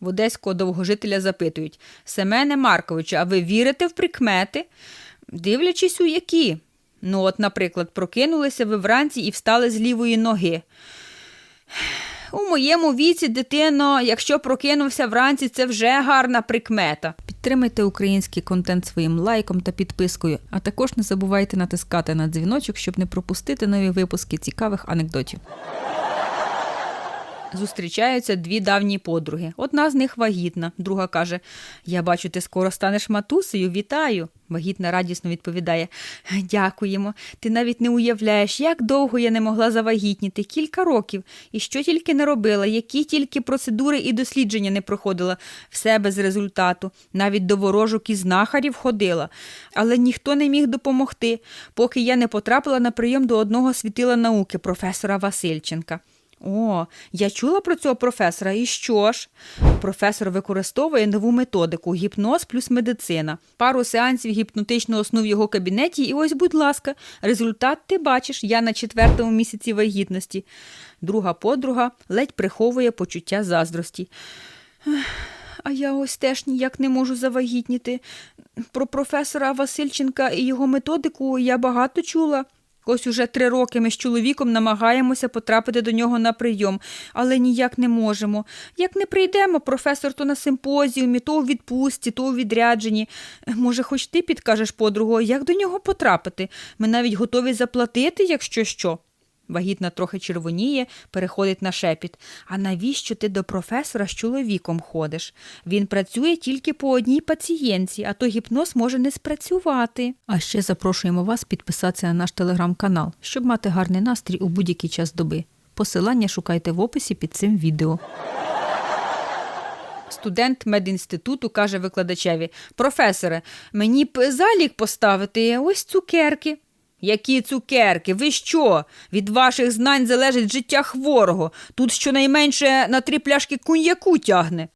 В одеського довгожителя запитують Семене Марковичу, а ви вірите в прикмети? Дивлячись у які? Ну, от, наприклад, прокинулися ви вранці і встали з лівої ноги. У моєму віці, дитино, якщо прокинувся вранці, це вже гарна прикмета. Підтримайте український контент своїм лайком та підпискою, а також не забувайте натискати на дзвіночок, щоб не пропустити нові випуски цікавих анекдотів. Зустрічаються дві давні подруги. Одна з них вагітна, друга каже: Я бачу, ти скоро станеш матусею, вітаю. Вагітна радісно відповідає: Дякуємо. Ти навіть не уявляєш, як довго я не могла завагітніти, кілька років, і що тільки не робила, які тільки процедури і дослідження не проходила, все без результату. Навіть до ворожок і знахарів ходила. Але ніхто не міг допомогти, поки я не потрапила на прийом до одного світила науки, професора Васильченка. О, я чула про цього професора, і що ж? Професор використовує нову методику гіпноз плюс медицина. Пару сеансів гіпнотичного сну в його кабінеті, і ось, будь ласка, результат ти бачиш, я на четвертому місяці вагітності. Друга подруга ледь приховує почуття заздрості. А я ось теж ніяк не можу завагітніти. Про професора Васильченка і його методику я багато чула. Ось уже три роки ми з чоловіком намагаємося потрапити до нього на прийом, але ніяк не можемо. Як не прийдемо, професор то на симпозіумі, то у відпустці, то у відрядженні. Може, хоч ти підкажеш подругу, як до нього потрапити? Ми навіть готові заплатити, якщо що. Вагітна трохи червоніє, переходить на шепіт. А навіщо ти до професора з чоловіком ходиш? Він працює тільки по одній пацієнтці, а то гіпноз може не спрацювати. А ще запрошуємо вас підписатися на наш телеграм-канал, щоб мати гарний настрій у будь-який час доби. Посилання шукайте в описі під цим відео. Студент медінституту каже викладачеві: професоре, мені б залік поставити ось цукерки. Які цукерки? Ви що? Від ваших знань залежить життя хворого. Тут щонайменше на три пляшки куньяку тягне.